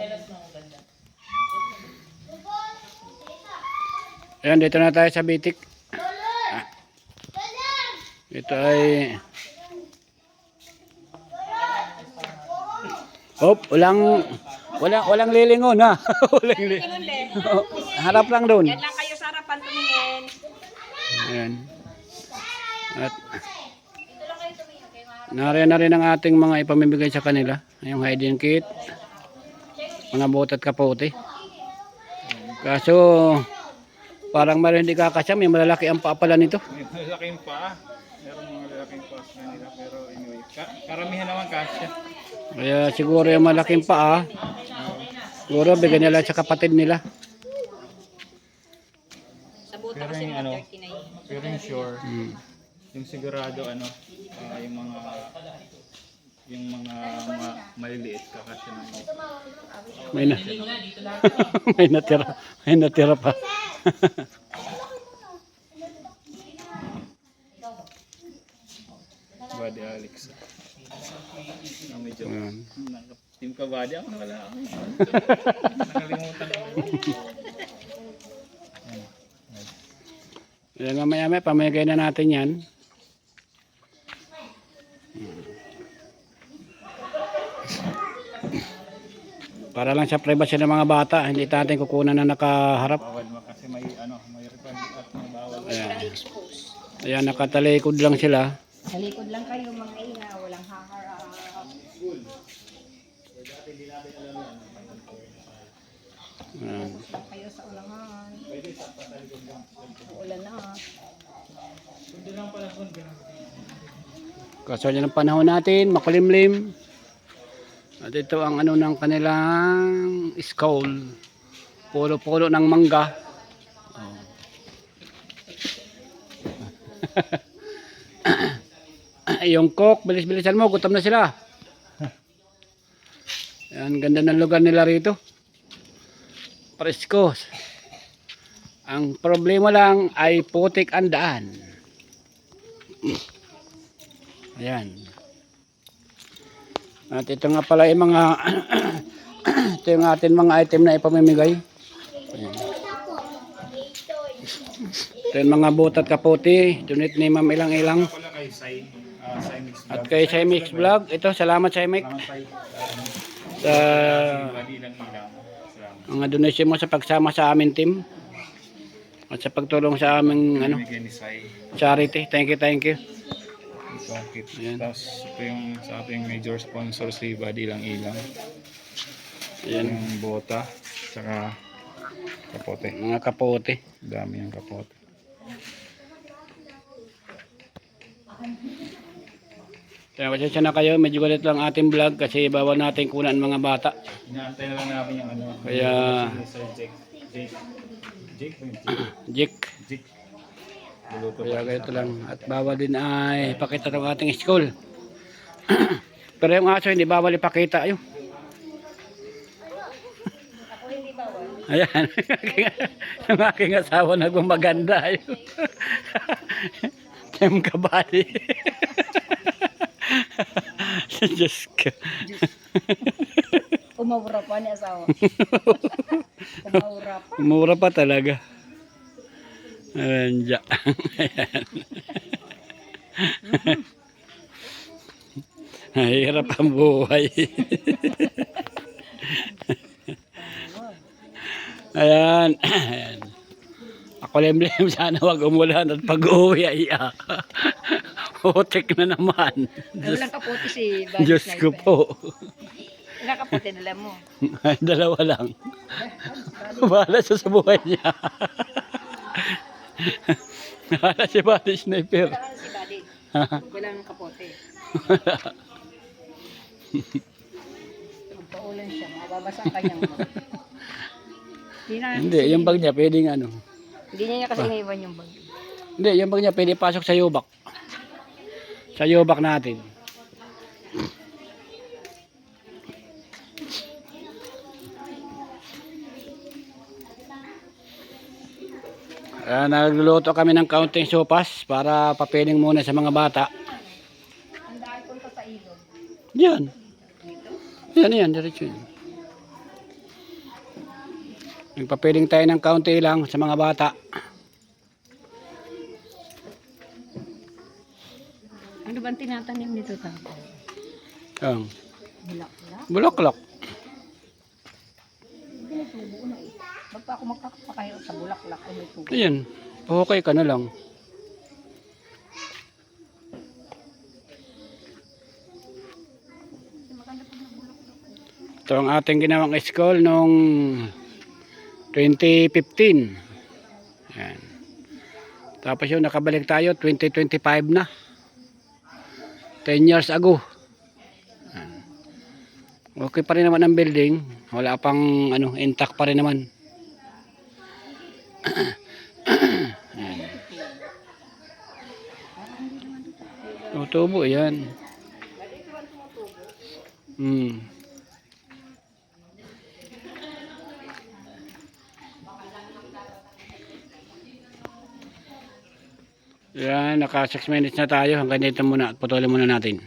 Sinelas mo ang ganda. Ayan, dito na tayo sa bitik. Ah. Ito ay... Hop, walang... Walang, walang lilingon ha. walang li- Tingin le. Oh, harap lang doon. Yan lang kayo sa harapan tumingin. Ayan. At nariyan na rin ang ating mga ipamimigay sa kanila. Yung hiding kit. Mga botat kapote. Kaso parang meron hindi kakasya. May malalaki ang paapala nito. May malalaking paa. Meron mga malalaking paa sa kanila. Pero anyway, ka- karamihan naman kasya. Kaya siguro yung malaking paa. Siguro bigyan nila sa kapatid nila. Sa buta kasi yung mga ano, 39. pero yung sure, Hmm. yung sigurado ano, ah, yung mga yung mga, mga maliliit kakasya naman. May na. may natira. May natira pa. Body Alex. Na medyo naka- Team ka body ako wala ako. Nakalimutan ko. Yan mamaya may pamigay na natin yan. Para lang sa privacy ng mga bata, hindi natin kukunan na nakaharap. Bawal kasi may ano, may republic at bawal. Ayan. Ayan nakatalikod lang sila. Sa likod lang kayo mga ina, walang haharap. Ayan. Kayo sa ulangan. Ulan na. Kaso yan ang panahon natin, makulimlim. At ito ang ano ng kanilang school. Pulo-pulo ng mangga. Oh. yung cook, bilis-bilisan mo, gutom na sila. Yan, ganda ng lugar nila rito. Presko. Ang problema lang ay putik ang daan. Ayan. At ito nga pala yung mga ito yung atin mga item na ipamimigay. Ayan. Ito yung mga butat kaputi. Donate ni Ma'am Ilang Ilang. At kay Symix Vlog. Ito, salamat Sai. Sa mga donation mo sa pagsama sa aming team. At sa pagtulong sa aming ano, charity. Thank you, thank you. Kit. Ayan. Tapos ito yung sa ating major sponsor si Body lang ilang. Ayan, Yung bota. Saka kapote. mga kapote. Dami yung kapote. Kaya pasensya na kayo, medyo galit lang ating vlog kasi bawal natin kunan mga bata. Inaantay na lang namin yung ano. Kaya- Jake. Jake. Jake? Jik. Jake. Kaya ganito lang. At bawal din ay pakita ng ating school. Pero yung aso hindi bawal ipakita. Ayun. Ako hindi bawal. Ayan. yung aking asawa na gumaganda. Ayun. Tem kabali. Diyos ko. Umawra pa ni asawa. Umawra pa. Mura pa talaga. Ayan dyan. Ayan. Hirap ang buhay. Ayan. Ayan. Ako lemlem sana wag umulan at pag-uwi ay ah. Hutik na naman. Diyos, Walang kapote si Buddy Diyos ko po. Ilang kapote nila mo? Ay, dalawa lang. Bahala siya sa buhay niya. Bahala si Buddy Sniper. Wala ka si Buddy. Walang kapote. Magpaulan siya. Mababasa ang kanyang. Hindi yung bag niya pwedeng ano. Hindi niya kasi iniwan yung bag. Hindi, yung bag niya pwede pasok sa yubak. Sa yubak natin. Kaya nagluluto kami ng counting sopas para papiling muna sa mga bata. Yan. Yan, yan, diretso yan. Nagpapiling tayo ng kaunti lang sa mga bata. Ano ba ang tinatanim nito ta? Ang Bulaklak. bulaklak. Ba't pa ako magkakapakayo sa bulaklak kung may tubo? Ayan. Pahukay ka na lang. Ito ang ating ginawang school noong 2015. Ayan. Tapos yun, nakabalik tayo, 2025 na. 10 years ago. Ayan. Okay pa rin naman ang building. Wala pang ano, intact pa rin naman. Tutubo yan. Hmm. Yan, naka 6 minutes na tayo. Hanggang dito muna. Putulin muna natin.